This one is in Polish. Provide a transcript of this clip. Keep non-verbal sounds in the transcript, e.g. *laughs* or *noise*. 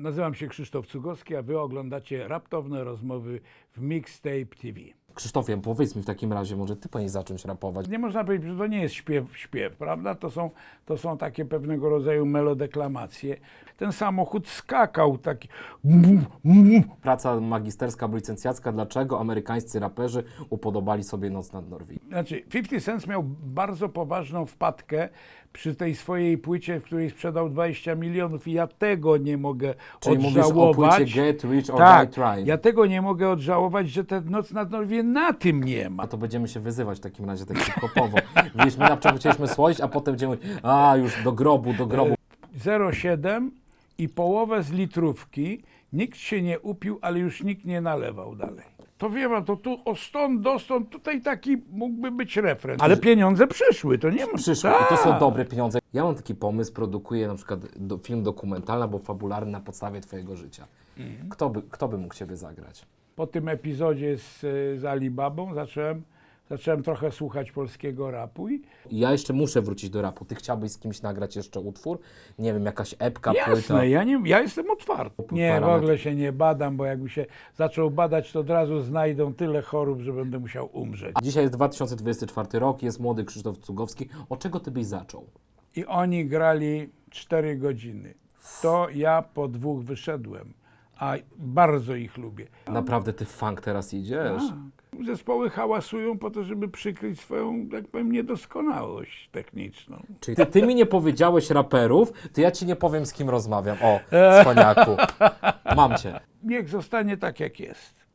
Nazywam się Krzysztof Cugowski, a wy oglądacie raptowne rozmowy w Mixtape TV. Krzysztofie, powiedz mi w takim razie, może ty powinieneś zacząć rapować. Nie można powiedzieć, że to nie jest śpiew, śpiew, prawda? To są, to są takie pewnego rodzaju melodeklamacje. Ten samochód skakał taki... Praca magisterska licencjacka, dlaczego amerykańscy raperzy upodobali sobie Noc nad Norwegii? Znaczy, 50 Cent miał bardzo poważną wpadkę przy tej swojej płycie, w której sprzedał 20 milionów i ja tego nie mogę Czyli mówisz o odżałować. płycie Get Rich or tak, Die Trying. ja tego nie mogę odżałować, że ten Noc nad Norwie na tym nie ma. A to będziemy się wyzywać w takim razie tak hip-hopowo. *laughs* My na początku chcieliśmy słodzić, a potem będziemy a już do grobu, do grobu. 0,7 i połowę z litrówki. Nikt się nie upił, ale już nikt nie nalewał dalej. To wie pan, to tu o stąd do stąd, tutaj taki mógłby być refren. Ale pieniądze przyszły, to nie ma. Przyszło i to są Tak. dobre pieniądze. Ja mam taki pomysł, produkuję na przykład do, film dokumentalny albo fabularny na podstawie twojego życia. Mhm. Kto, by, kto by mógł ciebie zagrać? Po tym epizodzie z, z Alibabą zacząłem, zacząłem trochę słuchać polskiego rapu i Ja jeszcze muszę wrócić do rapu. Ty chciałbyś z kimś nagrać jeszcze utwór? Nie wiem, jakaś epka, płyta? jasne, ja, nie, ja jestem otwarty. Nie, w ogóle się nie badam, bo jakby się zaczął badać, to od razu znajdą tyle chorób, że będę musiał umrzeć. Dzisiaj jest 2024 rok, jest młody Krzysztof Cugowski. O czego ty byś zaczął? I oni grali 4 godziny. To ja po dwóch wyszedłem, a bardzo ich lubię. Naprawdę ty funk teraz idziesz? Tak. Zespoły hałasują po to, żeby przykryć swoją, tak powiem, niedoskonałość techniczną. Czyli ty, ty mi nie powiedziałeś raperów, to ja ci nie powiem z kim rozmawiam. O, *laughs* cwaniaku. Mam cię. Niech zostanie tak, jak jest.